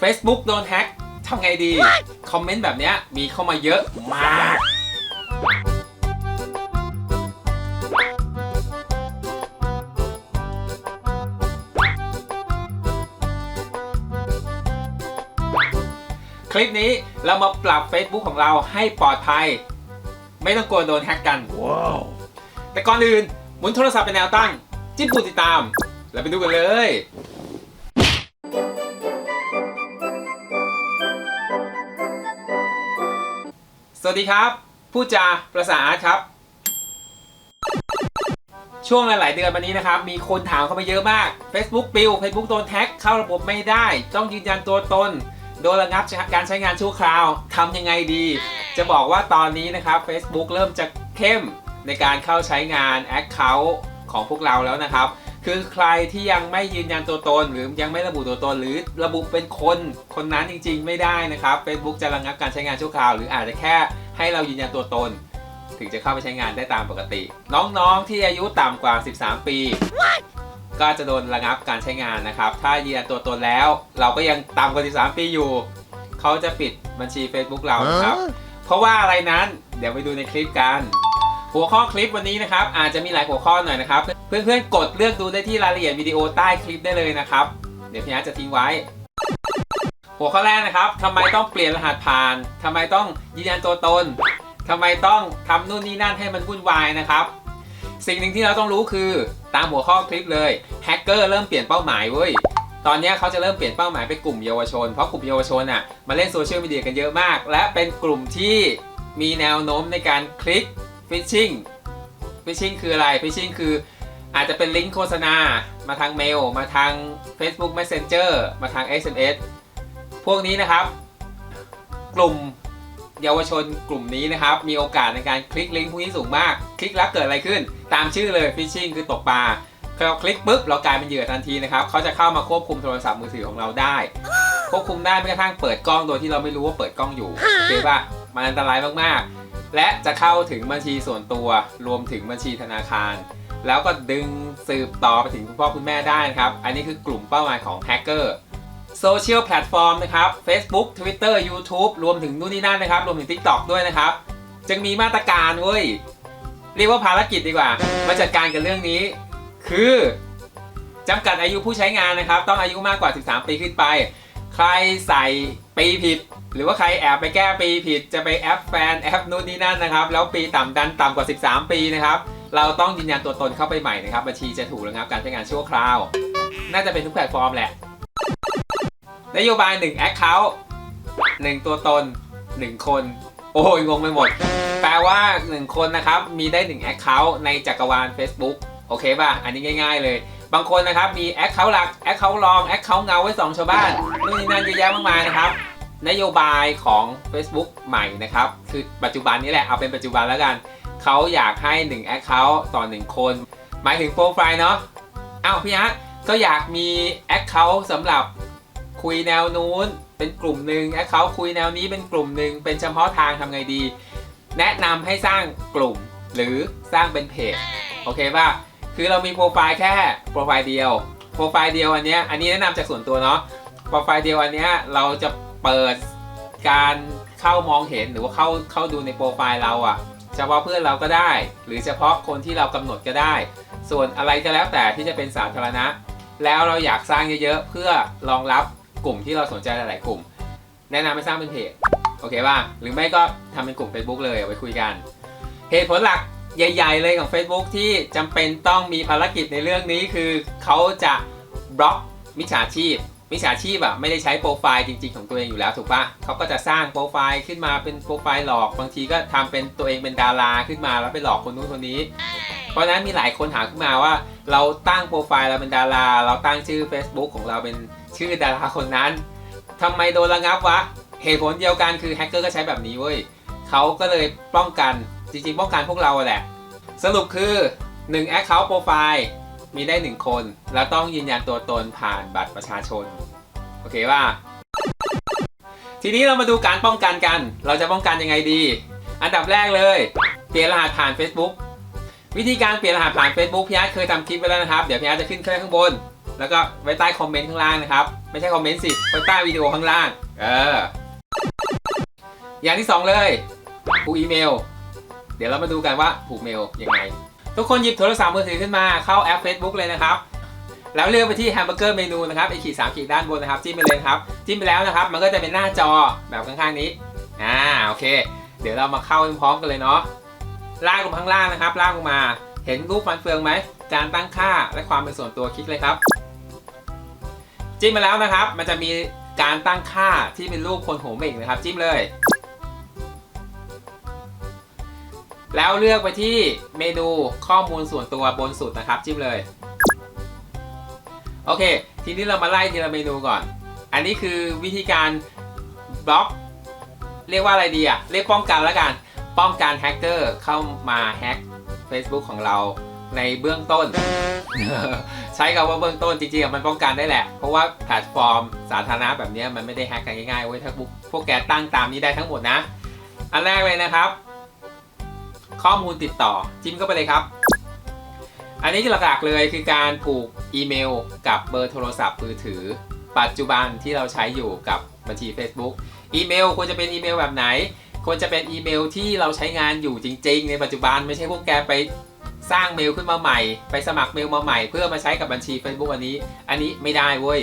Facebook โดนแฮ็กทำไงดี คอมเมนต์แบบเนี้ยมีเข้ามาเยอะมาก คลิปนี้เรามาปรับ Facebook ของเราให้ปลอดภัย ไม่ต้องกลัวโดนแฮ็กกันแต่ก่อนอื่นหมุนโทรศัพท์เป็นแนวตั้ง จิ้มปุ่มติดตาม แล้วไปดูกันเลย สวัสดีครับ ผู้จาประสาอาร์ตครับ ช่วงหลาย ๆ เดือนมานี้นะครับ มีคนถามเข้ามาเยอะมาก Facebook ปิว Facebook โดนแท็กเข้าระบบไม่ได้ ต้องยืนยันตัวตน โดนระงับการใช้งานชั่วคราวทำยังไงดี จะบอกว่าตอนนี้นะครับ Facebook เริ่มจะเข้มในการเข้าใช้งาน Account ของพวกเราแล้วนะครับ คือใครที่ยังไม่ยืนยันตัวตน หรือยังไม่ระบุตัวตน หรือระบุเป็นคนคนนั้นจริง ๆ ไม่ได้นะครับ Facebook จะระงับการใช้งานชั่วคราว หรืออาจจะแค่ ให้เรายืนยันตัวตน ถึงจะเข้าไปใช้งานได้ตามปกติ น้องๆที่อายุต่ำกว่า 13 ปีก็จะโดนระงับการใช้งานนะครับ ถ้ายืนยันตัวตนแล้ว เราก็ยังต่ำกว่า 13 ปีอยู่ เขาจะปิดบัญชี Facebook เรานะครับ เพราะว่าอะไรนั้น เดี๋ยวไปดูในคลิปกัน หัวข้อคลิปวันนี้นะครับ อาจจะมีหลายหัวข้อหน่อยนะครับ เพื่อนๆ กดเลือกดูได้ที่รายละเอียดวิดีโอใต้คลิปได้เลยนะครับ เดี๋ยวพี่อาร์ตจะทิ้งไว้ หัวข้อแรกนะครับทำไมต้องเปลี่ยนรหัสผ่านทำไมต้องยืนยันตัวตนทำไมต้องทำนู่นนี่นั่นให้มันวุ่นวายนะครับ สิ่งหนึ่งที่เราต้องรู้คือตามหัวข้อคลิปเลยแฮกเกอร์เริ่มเปลี่ยนเป้าหมายเว้ยตอนนี้เขาจะเริ่มเปลี่ยนเป้าหมายไปกลุ่มเยาวชน เพราะกลุ่มเยาวชนอะมาเล่นโซเชียลมีเดียกันเยอะมาก และเป็นกลุ่มที่มีแนวโน้มในการคลิกฟิชชิงฟิชชิงคืออะไรฟิชชิงคืออาจจะเป็นลิงก์โฆษณา มาทางเมล มาทาง Facebook Messenger มาทาง SMS พวกนี้นะครับ กลุ่มเยาวชนกลุ่มนี้นะครับ มีโอกาสในการคลิกลิงก์พวกนี้สูงมาก คลิกแล้วเกิดอะไรขึ้น ตามชื่อเลยฟิชชิงคือตกปลาเราคลิกปุ๊บเรากลายเป็นเหยื่อทันทีนะครับเขาจะเข้ามาควบคุมโทรศัพท์มือถือของเราได้ ควบคุมได้แม้กระทั่งเปิดกล้องโดยที่เราไม่รู้ว่าเปิดกล้องอยู่โอเคป่ะมันอันตรายมากๆ และจะเข้าถึงบัญชีส่วนตัวรวมถึงบัญชีธนาคาร แล้วก็ดึงสืบต่อไปถึงคุณพ่อคุณแม่ได้นะครับ อันนี้คือกลุ่มเป้าหมายของแฮกเกอร์ โซเชียลแพลตฟอร์มนะครับ Facebook Twitter YouTube รวมถึงนู่นนี่นั่นนะครับ รวมถึง TikTok ด้วยนะครับ จึงมีมาตรการเว้ย เรียกว่าภารกิจดีกว่า มาจัดการกับเรื่องนี้ คือจำกัดอายุผู้ใช้งานนะครับ ต้องอายุมากกว่า 13 ปีขึ้นไป ใครใส่ปีผิด หรือว่าใครแอบไปแก้ปีผิด จะไปแอปแฟนแอปนู่นนี่นั่นนะครับ แล้วปีต่ำดันต่ำกว่า 13 ปีนะครับ เราต้องยืนยันตัวตนเข้าไปใหม่นะครับ บัญชีจะถูกระงับการใช้งานชั่วคราว น่าจะเป็นทุกแพลตฟอร์มแหละ นโยบาย1 Account 1 ตัวตน 1 คน โอ้ยงงไปหมด แปลว่า 1 คนนะครับ มีได้ 1 Account ในจักรวาล Facebook โอเคป่ะ อันนี้ง่าย ๆ เลย บางคนนะครับ มี Account หลัก Account รอง Account เงาไว้สองชาวบ้านนู่นนี่นั่นเยอะแยะมากมายนะครับ นโยบายของ Facebook ใหม่นะครับ คือปัจจุบันนี้แหละ เอาเป็นปัจจุบันแล้วกัน เขาอยากให้ 1 Account ต่อ 1 คน หมายถึงโปรไฟล์เนาะอ้าวพี่ฮะก็อยากมี Account สำหรับ คุยแนวนู้นเป็นกลุ่มหนึ่ง Account คุยแนวนี้เป็นกลุ่มหนึ่งเป็นเฉพาะทางทำไงดี แนะนำให้สร้างกลุ่มหรือสร้างเป็นเพจโอเคป่ะคือเรามีโปรไฟล์แค่โปรไฟล์เดียวโปรไฟล์เดียวอันเนี้ยอันนี้แนะนำจากส่วนตัวเนาะโปรไฟล์เดียวอันเนี้ยเราจะเปิดการเข้ามองเห็นหรือว่าเข้าเข้าดูในโปรไฟล์เราอะเฉพาะเพื่อนเราก็ได้ หรือเฉพาะคนที่เรากำหนดก็ได้ ส่วนอะไรก็แล้วแต่ที่จะเป็นสาธารณะ แล้วเราอยากสร้างเยอะๆเพื่อรองรับ กลุ่มที่เราสนใจหลาย ๆ กลุ่ม แนะนำให้สร้างเป็นเพจโอเคป่ะหรือไม่ก็ทำเป็นกลุ่ม Facebook เลยเอาไว้คุยกันเหตุผลหลักใหญ่ ๆ เลยของ Facebook ที่จำเป็นต้องมีภารกิจในเรื่องนี้คือเขาจะบล็อกมิจฉาชีพมิจฉาชีพอะไม่ได้ใช้โปรไฟล์จริง ๆ ของตัวเองอยู่แล้วถูกปะเขาก็จะสร้างโปรไฟล์ขึ้นมาเป็นโปรไฟล์หลอก บางทีก็ทำเป็นตัวเองเป็นดาราขึ้นมาแล้วไปหลอกคนนู้นคนนี้ เพราะฉะนั้นมีหลายคนถามขึ้นมาว่า เราตั้งโปรไฟล์เราเป็นดารา เราตั้งชื่อ Facebook ของเราเป็น ชื่อดาราคนนั้นทำไมโดนระงับวะเหตุผลเดียวกันคือแฮกเกอร์ก็ใช้แบบนี้เว้ยเขาก็เลยป้องกันจริงๆ ป้องกันพวกเราแหละ สรุปคือ1 Account Profile มีได้ 1 คน แล้วต้องยืนยันตัวตนผ่านบัตรประชาชน โอเคป่ะทีนี้เรามาดูการป้องกันกัน เราจะป้องกันยังไงดี อันดับแรกเลย เปลี่ยนรหัสผ่าน Facebook วิธีการเปลี่ยนรหัสผ่าน Facebook พี่อาร์ตเคยทำคลิปไปแล้วนะครับ เดี๋ยวพี่อาร์ตจะขึ้นแค่ข้างบน แล้วก็ไว้ใต้คอมเมนต์ข้างล่างนะครับ ไม่ใช่คอมเมนต์สิ ไว้ใต้วิดีโอข้างล่าง เออ อย่างที่สองเลยผูกอีเมล เดี๋ยวเรามาดูกันว่าผูกเมลยังไง ทุกคนหยิบโทรศัพท์มือถือขึ้นมาเข้าแอป Facebook เลยนะครับ แล้วเลือกไปที่แฮมเบอร์เกอร์เมนูนะครับไอขีดสามขีดด้านบนนะครับจิ้มไปเลยครับ จิ้มไปแล้วนะครับ มันก็จะเป็นหน้าจอแบบข้างๆนี้ อ่าโอเค เดี๋ยวเรามาเข้าพร้อมกันเลยเนาะลากลงข้างล่างนะครับลากลงมาเห็นรูปฟันเฟืองไหม การตั้งค่าและความเป็นส่วนตัวคลิกเลยครับ จิ้มมาแล้วนะครับ มันจะมีการตั้งค่าที่เป็นรูปคนหมเม่งนะครับ จิ้มเลย แล้วเลือกไปที่เมนูข้อมูลส่วนตัวบนสุดนะครับ จิ้มเลย โอเค ทีนี้เรามาไล่ทีละเมนูก่อน อันนี้คือวิธีการบล็อก เรียกว่าอะไรดีอะเรียกป้องกันแล้วกัน ป้องกันแฮกเกอร์เข้ามาแฮก Facebook ของเรา ในเบื้องต้น ใช้คำว่าเบื้องต้นจริงๆมันป้องกันได้แหละ เพราะว่าแพลตฟอร์มสาธารณะแบบนี้มันไม่ได้แฮกกันง่ายๆเว้ยถ้าพวกพวกแกตั้งตามนี้ได้ทั้งหมดนะ อันแรกเลยนะครับ ข้อมูลติดต่อจิ้มเข้าไปเลยครับ อันนี้หลักๆเลยคือการผูกอีเมล กับเบอร์โทรศัพท์มือถือ ปัจจุบันที่เราใช้อยู่กับบัญชี Facebook อีเมลควรจะเป็นอีเมลแบบไหนควรจะเป็นอีเมลที่เราใช้งานอยู่จริง ๆ ในปัจจุบันไม่ใช่พวกแกไป สร้างเมลขึ้นมาใหม่ ไปสมัครเมลมาใหม่ เพื่อมาใช้กับบัญชี Facebook อันนี้ อันนี้ไม่ได้เว้ย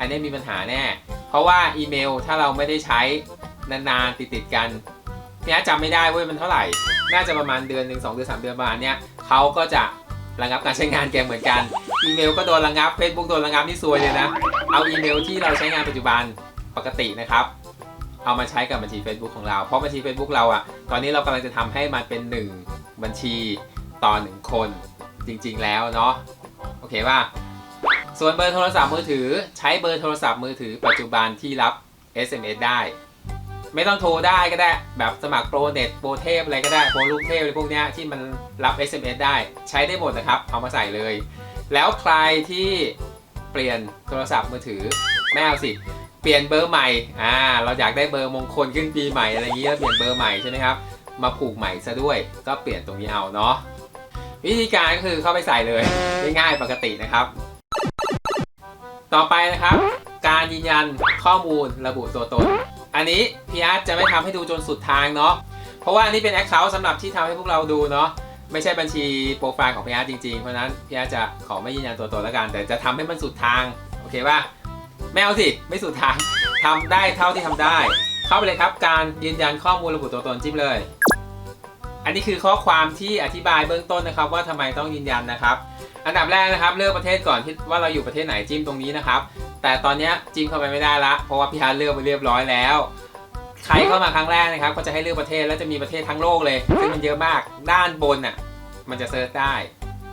อันนี้มีปัญหาแน่ เพราะว่าอีเมลถ้าเราไม่ได้ใช้นานๆติดๆกันเนี่ยจำไม่ได้เว้ยมันเท่าไหร่ น่าจะประมาณเดือนหนึ่งสองเดือนสามเดือนประมาณเนี้ยเขาก็จะระงับการใช้งานแกเหมือนกัน อีเมลก็โดนระงับ Facebook โดนระงับนี่ซวยเลยนะ เอาอีเมลที่เราใช้งานปัจจุบันปกตินะครับเอามาใช้กับบัญชี Facebook ของเรา เพราะบัญชี Facebook เราอะตอนนี้เรากำลังจะทำให้มันเป็น 1 บัญชี ต่อ 1 คนจริงๆแล้วเนาะโอเคป่ะส่วนเบอร์โทรศัพท์มือถือใช้เบอร์โทรศัพท์มือถือปัจจุบันที่รับ SMS ได้ ไม่ต้องโทรได้ก็ได้ แบบสมัครโปรเน็ตโปรเทพอะไรก็ได้โปรลูกเทพอะไรพวกเนี้ยที่มันรับ SMS ได้ใช้ได้หมดนะครับ เอามาใส่เลย แล้วใครที่เปลี่ยนโทรศัพท์มือถือไม่เอาสิเปลี่ยนเบอร์ใหม่อ่าเราอยากได้เบอร์มงคลขึ้นปีใหม่อะไรอย่างนี้แล้วเปลี่ยนเบอร์ใหม่ใช่ไหมครับมาผูกใหม่ซะด้วยก็เปลี่ยนตรงนี้เอาเนาะ วิธีการก็คือเข้าไปใส่เลยง่ายๆปกตินะครับ ต่อไปนะครับ การยืนยันข้อมูลระบุตัวตน อันนี้พี่อาร์ตจะไม่ทำให้ดูจนสุดทางเนาะเพราะว่าอันนี้เป็นแอคเคาท์สำหรับที่ทำให้พวกเราดูเนาะไม่ใช่บัญชีโปรไฟล์ของพี่อาร์ตจริงๆ เพราะนั้นพี่อาร์ตจะขอไม่ยืนยันตัวตนแล้วกัน แต่จะทำให้มันสุดทาง โอเคป่ะไม่เอาสิไม่สุดทางทำได้เท่าที่ทำได้ เข้าไปเลยครับ การยืนยันข้อมูลระบุตัวตนจิ้มเลย นนี้คือข้อความที่อธิบายเบื้องต้นนะครับ ว่าทำไมต้องยืนยันนะครับ อันดับแรกนะครับ เลือกประเทศก่อนที่ว่าเราอยู่ประเทศไหนจิ้มตรงนี้นะครับ แต่ตอนนี้จิ้มเข้าไปไม่ได้ละ เพราะว่าพี่ฮาร์เลือกไปเรียบร้อยแล้ว ใครเข้ามาครั้งแรกนะครับ ก็จะให้เลือกประเทศแล้วจะมีประเทศทั้งโลกเลยซึ่งมันเยอะมากด้านบนน่ะมันจะเซิร์ชได้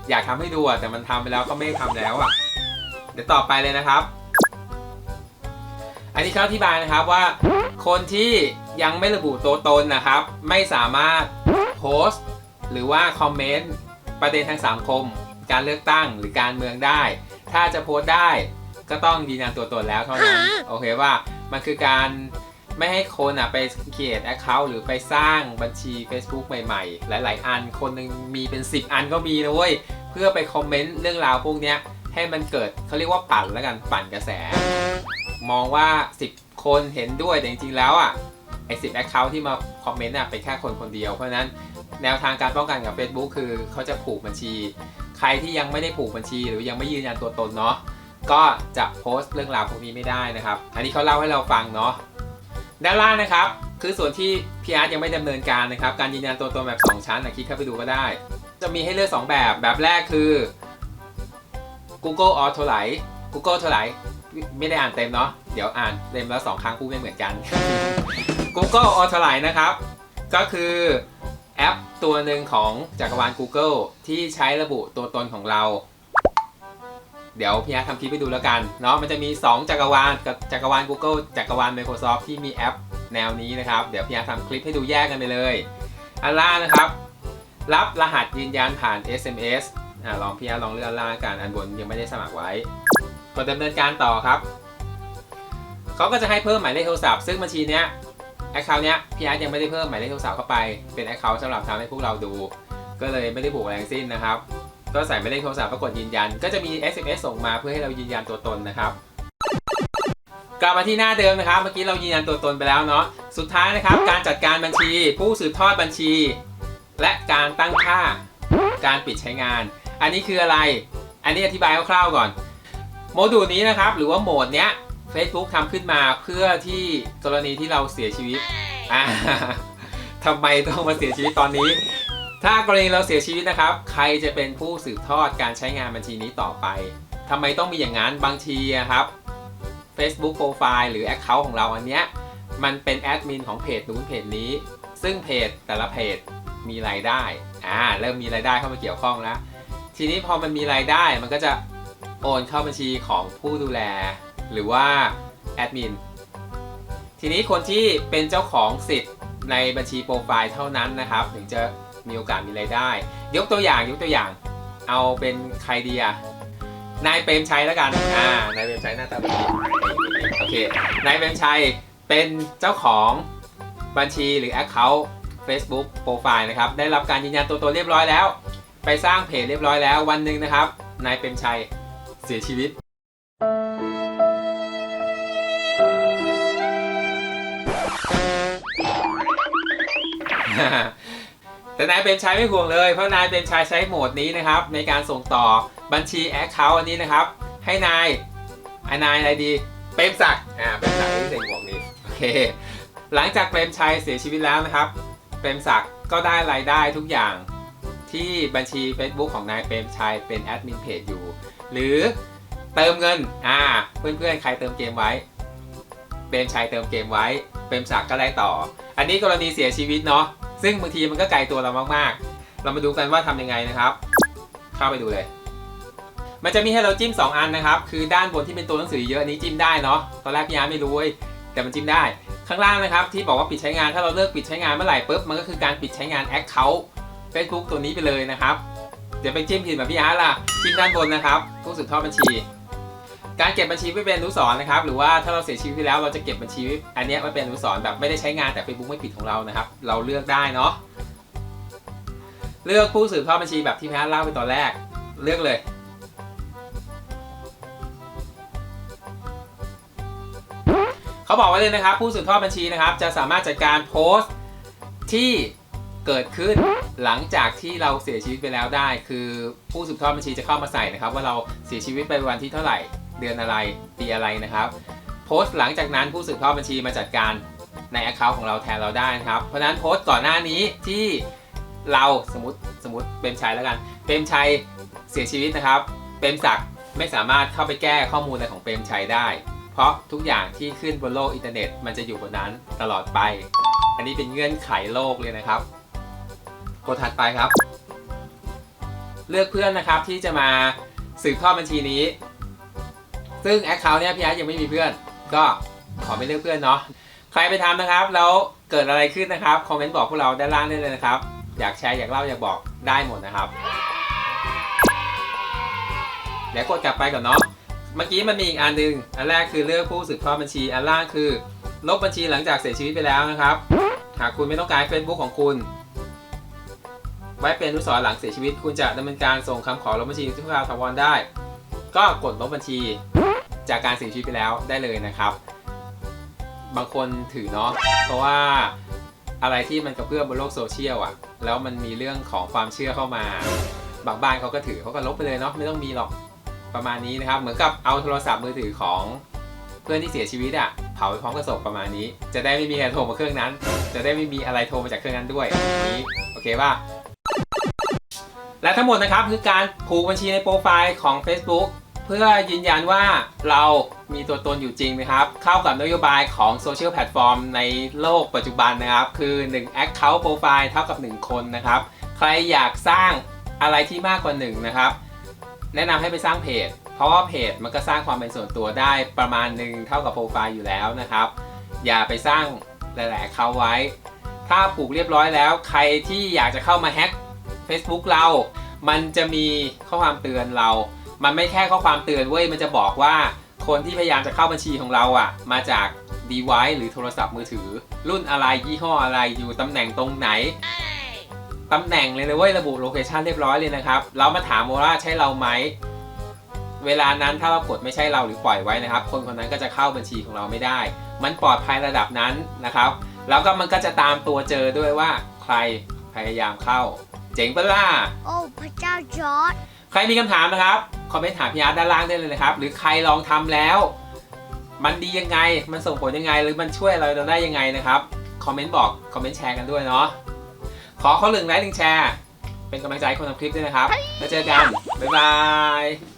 อยากทำให้ดูอะแต่มันทำไปแล้วก็ไม่ได้ทำแล้วอะเดี๋ยวต่อไปเลยนะครับ อันนี้เขาอธิบายนะครับว่าคนที่ ยังไม่ระบุตัวตนนะครับ ไม่สามารถโพสต์หรือว่าคอมเมนต์ประเด็นทางสังคม การเลือกตั้งหรือการเมืองได้ ถ้าจะโพสต์ได้ก็ต้องยืนยันตัวตนแล้วเท่านั้นโอเคว่ามันคือการไม่ให้คนอะไป create account หรือไปสร้างบัญชี Facebook ใหม่ๆ หลาย ๆ อันคนหนึ่งมีเป็น 10 อันก็มีนะเว้ยเพื่อไปคอมเมนต์เรื่องราวพวกเนี้ยให้มันเกิดเขาเรียกว่าปั่นแล้วกันปั่นกระแส มองว่า 10 คนเห็นด้วยแต่จริงๆแล้วอะ ไอ้สิบแอคเคาท์ที่มาคอมเมนต์อะเป็นแค่คนคนเดียว เพราะนั้นแนวทางการป้องกันกับ Facebook คือเขาจะผูกบัญชี ใครที่ยังไม่ได้ผูกบัญชี หรือยังไม่ยืนยันตัวตนเนาะก็จะโพสต์เรื่องราวพวกนี้ไม่ได้นะครับ อันนี้เขาเล่าให้เราฟังเนาะด้านล่างนะครับ คือส่วนที่พีอาร์ยังไม่ดำเนินการนะครับ การยืนยันตัวตนแบบ 2 ชั้นนะคลิกเข้าไปดูก็ได้ จะมีให้เลือก 2 แบบแบบแรกคือ Google Auto l i t e Google Auto l i t e ไม่ได้อ่านเต็มเนาะเดี๋ยวอ่านเต็มแล้วสองครั้งพูดไม่เหมือนกัน Google Auto l i t e นะครับ ก็คือแอปตัวหนึ่งของจักรวาล Google ที่ใช้ระบุตัวตนของเรา เดี๋ยวพี่อาร์ทำคลิปให้ดูแล้วกันเนาะมันจะมี 2 จักรวาลกับจักรวาล Google จักรวาล Microsoft ที่มีแอปแนวนี้นะครับ เดี๋ยวพี่อาร์ทำคลิปให้ดูแยกกันไปเลย อันล่างนะครับ รับรหัสยืนยันผ่าน SMS อะลองพี่อาร์ลองเลือกอันล่างกันอันบนยังไม่ได้สมัครไว้ กดดำเนินการต่อครับเขาก็จะให้เพิ่มหมายเลขโทรศัพท์ซึ่งบัญชีเนี้ยแอคเคาท์เนี้ยพี่อาร์ตยังไม่ได้เพิ่มหมายเลขโทรศัพท์เข้าไปเป็นแอคเคาท์สำหรับทำให้พวกเราดู ก็เลยไม่ได้ผูกอะไรทั้งสิ้นนะครับ ก็ใส่หมายเลขโทรศัพท์ปรากฏยืนยัน ก็จะมี SMS ส่งมาเพื่อให้เรายืนยันตัวตนนะครับกลับมาที่หน้าเดิมนะครับ เมื่อกี้เรายืนยันตัวตนไปแล้วเนาะสุดท้ายนะครับ การจัดการบัญชี ผู้สืบทอดบัญชี และการตั้งค่าการปิดใช้งาน อันนี้คืออะไร อันนี้อธิบายคร่าวๆก่อน โมดูลนี้นะครับ หรือว่าโหมดเนี้ย Facebook ทำขึ้นมาเพื่อที่กรณีที่เราเสียชีวิตอ่าทำไมต้องมาเสียชีวิตตอนนี้ ถ้ากรณีเราเสียชีวิตนะครับ ใครจะเป็นผู้สืบทอดการใช้งานบัญชีนี้ต่อไปทำไมต้องมีอย่างนั้นบางทีอะครับ Facebook Profile หรือ Account ของเราอันเนี้ยมันเป็นแอดมินของเพจนู้นเพจนี้ ซึ่งเพจแต่ละเพจมีรายได้อ่าเริ่มมีรายได้เข้ามาเกี่ยวข้องแล้ว ทีนี้พอมันมีรายได้มันก็จะ โอนเข้าบัญชีของผู้ดูแล หรือว่าแอดมิน ทีนี้คนที่เป็นเจ้าของสิทธิ์ในบัญชีโปรไฟล์เท่านั้นนะครับ ถึงจะมีโอกาสมีรายได้ ยกตัวอย่างยกตัวอย่าง เอาเป็นใครดีอะนายเปรมชัยแล้วกัน อ่า นายเปรมชัยหน้าตาแบบนี้โอเค นายเปรมชัยเป็นเจ้าของบัญชีหรือ Account Facebook โปรไฟล์นะครับ ได้รับการยืนยันตัวตนเรียบร้อยแล้ว ไปสร้างเพจเรียบร้อยแล้ววันหนึ่งนะครับ นายเปรมชัย เสียชีวิต แต่นายเปรมชัยไม่ห่วงเลย เพราะนายเปรมชัยใช้โหมดนี้นะครับ ในการส่งต่อบัญชีแอคเคาท์อันนี้นะครับ ให้นายอานายอะไรดี เปรมศักดิ์อ่าเปรมศักดิ์ที่ใส่หมวกนี้โอเคหลังจากเปรมชัยเสียชีวิตแล้วนะครับ เปรมศักดิ์ก็ได้รายได้ทุกอย่างที่บัญชี Facebook ของนายเปรมชัยเป็นแอดมินเพจอยู่ หรือเติมเงิน อ่า เพื่อนๆ ใครเติมเกมไว้ เปรมชัยเติมเกมไว้ เปรมศักก็ได้ต่อ อันนี้กรณีเสียชีวิตเนาะ ซึ่งบางทีมันก็ไกลตัวเรามากๆ เรามาดูกันว่าทำยังไงนะครับ เข้าไปดูเลย มันจะมีให้เราจิ้ม 2 อันนะครับ คือด้านบนที่เป็นตัวหนังสือเยอะอันนี้จิ้มได้เนาะ ตอนแรกพี่อาร์ไม่รู้เว้ยแต่มันจิ้มได้ ข้างล่างนะครับที่บอกว่าปิดใช้งาน ถ้าเราเลิกปิดใช้งานเมื่อไหร่ปุ๊บ มันก็คือการปิดใช้งาน Account Facebook ตัวนี้ไปเลยนะครับ เดี๋ยวไปจิ้มผิดแบบพี่อาร์ตล่ะจิ้มด้านบนนะครับ ผู้สืบทอดบัญชี การเก็บบัญชีไว้เป็นอนุสรณ์นะครับ หรือว่าถ้าเราเสียชีวิตไปแล้วเราจะเก็บบัญชีอันนี้ไว้เป็นอนุสรณ์แบบไม่ได้ใช้งานแต่ Facebook ไม่ปิดของเรานะครับ เราเลือกได้เนาะเลือกผู้สืบทอดบัญชีแบบที่พี่อาร์ตเล่าไปตอนแรก เลือกเลยเขาบอกไว้เลยนะครับ ผู้สืบทอดบัญชีนะครับ จะสามารถจัดการโพสต์ที่ เกิดขึ้นหลังจากที่เราเสียชีวิตไปแล้วได้ คือผู้สืบทอดบัญชีจะเข้ามาใส่นะครับ ว่าเราเสียชีวิตไปวันที่เท่าไหร่ เดือนอะไรปีอะไรนะครับ โพสต์หลังจากนั้นผู้สืบทอดบัญชีมาจัดการใน Account ของเราแทนเราได้นะครับ เพราะฉะนั้นโพสต์ก่อนหน้านี้ที่เราสมมติสมมติเปรมชัยแล้วกันเปรมชัยเสียชีวิตนะครับเปรมศักดิ์ไม่สามารถเข้าไปแก้ข้อมูลอะไรของเปรมชัยได้ เพราะทุกอย่างที่ขึ้นบนโลกอินเทอร์เน็ต มันจะอยู่บนนั้นตลอดไป อันนี้เป็นเงื่อนไขโลกเลยนะครับ กดถัดไปครับ เลือกเพื่อนนะครับที่จะมาสืบทอดบัญชีนี้ ซึ่ง Account เนี่ยพี่อาร์ตยังไม่มีเพื่อน ก็ขอไม่เลือกเพื่อนเนาะใครไปทำนะครับ แล้วเกิดอะไรขึ้นนะครับคอมเมนต์บอกพวกเราด้านล่างได้เลยนะครับ อยากแชร์อยากเล่าอยากบอกได้หมดนะครับเดี๋ยวกดกลับไปก่อนเนาะเมื่อกี้มันมีอีกอันหนึ่งอันแรกคือเลือกผู้สืบทอดบัญชี อันล่างคือ ลบบัญชีหลังจากเสียชีวิตไปแล้วนะครับ หากคุณไม่ต้องการ Facebook ของคุณ ไว้เป็นอนุสรณ์หลังเสียชีวิต คุณจะดำเนินการส่งคำขอลบบัญชีทุกคราวถาวรได้ ก็กดลบบัญชี จากการเสียชีวิตไปแล้วได้เลยนะครับ บางคนถือเนาะเพราะว่าอะไรที่มันกระเพื่อมบนโลกโซเชียลอะแล้วมันมีเรื่องของความเชื่อเข้ามา บางบ้านเขาก็ถือเขาก็ลบไปเลยเนาะไม่ต้องมีหรอกประมาณนี้นะครับ เหมือนกับเอาโทรศัพท์มือถือของเพื่อนที่เสียชีวิตอะเผาไปพร้อมกับศพประมาณนี้ จะได้ไม่มีใครโทรมาเครื่องนั้น จะได้ไม่มีอะไรโทรมาจากเครื่องนั้นด้วยนี้โอเคป่ะ และทั้งหมดนะครับคือการผูกบัญชีในโปรไฟล์ของ Facebook เพื่อยืนยันว่าเรามีตัวตนอยู่จริงนะครับ เข้ากับนโยบายของโซเชียลแพลตฟอร์มในโลกปัจจุบันนะครับ คือ 1 Account Profile เท่ากับ 1 คนนะครับ ใครอยากสร้างอะไรที่มากกว่า 1 นะครับ แนะนำให้ไปสร้างเพจ เพราะว่าเพจมันก็สร้างความเป็นส่วนตัวได้ประมาณหนึ่งเท่ากับโปรไฟล์อยู่แล้วนะครับ อย่าไปสร้างหลายๆ Account ไว้ ถ้าผูกเรียบร้อยแล้ว ใครที่อยากจะเข้ามาแฮ็ก Facebook เรา มันจะมีข้อความเตือนเรา มันไม่แค่ข้อความเตือนเว้ย มันจะบอกว่าคนที่พยายามจะเข้าบัญชีของเราอะ มาจาก device หรือโทรศัพท์มือถือ รุ่นอะไรยี่ห้ออะไรอยู่ตำแหน่งตรงไหนตำแหน่งเลยนะเว้ยระบุโลเคชันเรียบร้อยเลยนะครับ เรามาถามว่าใช่เราไหมเวลานั้นถ้าเรากดไม่ใช่เราหรือปล่อยไว้นะครับ คนคนนั้นก็จะเข้าบัญชีของเราไม่ได้ มันปลอดภัยระดับนั้นนะครับ แล้วก็มันก็จะตามตัวเจอด้วยว่าใครพยายามเข้า เจ๋งปะล่ะโอ้พระเจ้าจอร์ดใครมีคำถามนะครับ คอมเมนต์ถามพี่อาร์ตด้านล่างได้เลยนะครับ หรือใครลองทำแล้ว มันดียังไง มันส่งผลยังไง หรือมันช่วยเราได้ยังไงนะครับ คอมเมนต์บอก คอมเมนต์แชร์กันด้วยเนาะ ขอเขาหนึ่งไลค์หนึ่งแชร์ เป็นกำลังใจให้คนทำคลิปด้วยนะครับ แล้วเจอกัน บ๊ายบาย